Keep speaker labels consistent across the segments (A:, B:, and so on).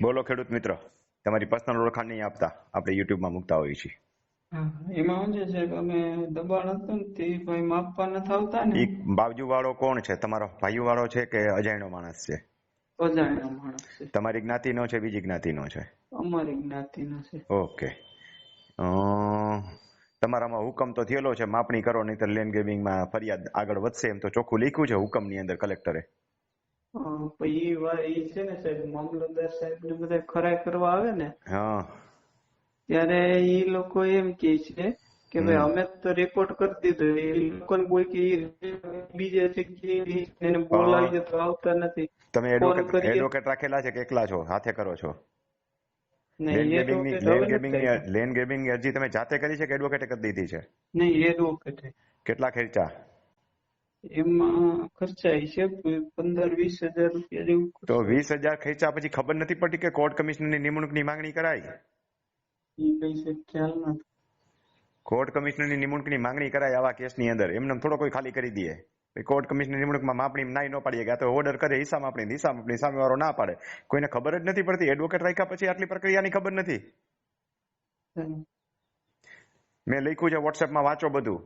A: બોલો ખેડૂત મિત્ર તમારી પર્સનલ ઓળખાણ નહીં આપતા આપણે યુટ્યુબમાં મૂકતા હોઈએ છીએ.
B: એમાં શું છે સાહેબ અમે દબાણ હતું ને તે ભાઈ માપવા નથી આવતા ને?
A: બાજુ વાળો કોણ છે? તમારો ભાઈઓ વાળો છે કે અજાણ્યો માણસ છે?
B: અજાણ્યો માણસ છે.
A: તમારી જ્ઞાતિનો છે બીજી જ્ઞાતિનો છે?
B: અમારી જ્ઞાતિનો છે.
A: ઓકે. તમારામાં હુકમ તો થયેલો છે માપણી કરો નહીં તો લેન્ડ ગ્રેબિંગમાં ફરિયાદ આગળ વધશે એમ તો ચોખ્ખું લખ્યું છે હુકમની અંદર કલેક્ટરે.
B: પછી એ છે ને સાહેબ મામલતદાર સાહેબ ને બધા ખરાઈ કરવા આવે ને
A: હા.
B: ત્યારે એ લોકો એમ કે છે કે ભાઈ અમે તો રેકોર્ડ કરી દીધો એ લોકોને કોઈ કે બીજે જગ્યાએ એને બોલાવી તો આવતા નથી.
A: તમે એડવોકેટ. એડવોકેટ રાખેલા છે કે એકલા છો હાથે કરો છો? લેન ગેમિંગ અરજી તમે જાતે કરી છે કે એડવોકેટે કરી દીધી છે?
B: નહીં એડવોકેટે
A: કેટલા ખર્ચા?
B: એમાં ખર્ચાય છે પંદર વીસ હજાર રૂપિયા જેવું
A: તો વીસ હજાર ખર્ચા પછી ખબર નથી પડતી કે કોર્ટ કમિશનરની નિમણૂકની માંગણી કરાય?
B: ઈ કઈ છે ખ્યાલ નથી.
A: કોર્ટ કમિશનરની નિમણૂકની માંગણી કરાય આવા કેસની અંદર. એમને થોડો કોઈ ખાલી કરી દે. પછી કોર્ટ કમિશનર નિમણૂકમાં માપણી નાઈ ન પાડીએ કે આ તો ઓર્ડર કરે હિસાબ આપણી હિસાબ આપણી સામે વાળો ના પાડે. કોઈને ખબર જ નથી પડતી એડવોકેટ રાખ્યા પછી આટલી પ્રક્રિયાની ખબર નથી. મેં લખ્યું છે વોટ્સએપમાં વાંચો બધું.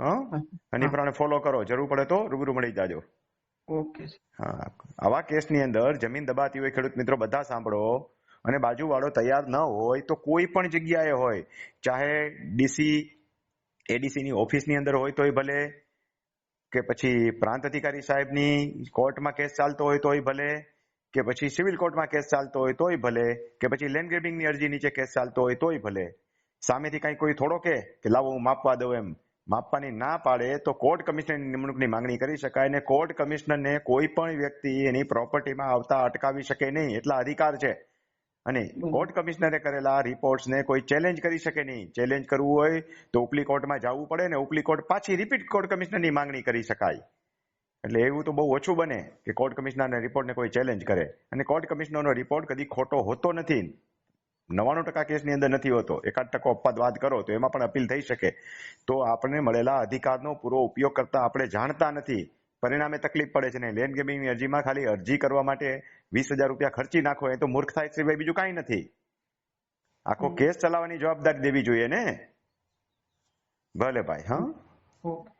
A: હા? અને પ્રમાણે ફોલો કરો. જરૂર પડે તો રૂબરૂ મળી જાજો.
B: ઓકે
A: હા. આવા કેસની અંદર જમીન દબાતી હોય ખેડૂત મિત્રો બધા સાંભળો. અને બાજુવાળો તૈયાર ન હોય તો કોઈ પણ જગ્યાએ હોય ચાહે ડીસી એડીસીની ઓફિસની અંદર હોય તોય ભલે કે પછી પ્રાંત અધિકારી સાહેબની કોર્ટમાં કેસ ચાલતો હોય તોય ભલે કે પછી સિવિલ કોર્ટમાં કેસ ચાલતો હોય તોય ભલે કે પછી લેન્ડ ગ્રેબિંગની અરજી નીચે કેસ ચાલતો હોય તોય ભલે. સામેથી કઈ કોઈ થોડો કે કે લાવો હું માપવા દઉં એમ. માપવાની ના પાડે તો કોર્ટ કમિશનરની નિમણૂકની માંગણી કરી શકાય અને કોર્ટ કમિશનરને કોઈ પણ વ્યક્તિ એની પ્રોપર્ટીમાં આવતા અટકાવી શકે નહીં એટલા અધિકાર છે. અને કોર્ટ કમિશનરે કરેલા રિપોર્ટ્સને કોઈ ચેલેન્જ કરી શકે નહીં. ચેલેન્જ કરવું હોય તો ઉપલી કોર્ટમાં જવું પડે ને ઉપલી કોર્ટ પાછી રિપીટ કોર્ટ કમિશનરની માંગણી કરી શકાય. એટલે એવું તો બહુ ઓછું બને કે કોર્ટ કમિશનરના રિપોર્ટને કોઈ ચેલેન્જ કરે. અને કોર્ટ કમિશનરનો રિપોર્ટ કદી ખોટો હોતો નથી. નવાણું ટકા કેસની અંદર નથી હોતો. એકાદ ટકો અપવાદવાદ કરો તો એમાં પણ અપીલ થઈ શકે. તો આપણને મળેલા અધિકારનો પૂરો ઉપયોગ કરતા આપણે જાણતા નથી. પરિણામે તકલીફ પડે છે ને. લેન્ડ ગેમિંગની અરજીમાં ખાલી અરજી કરવા માટે વીસ હજાર રૂપિયા ખર્ચી નાખો એ તો મૂર્ખ થાય સિવાય બીજું કાંઈ નથી. આખો કેસ ચલાવવાની જવાબદારી દેવી જોઈએ ને. ભલે ભાઈ હા?
B: ઓકે.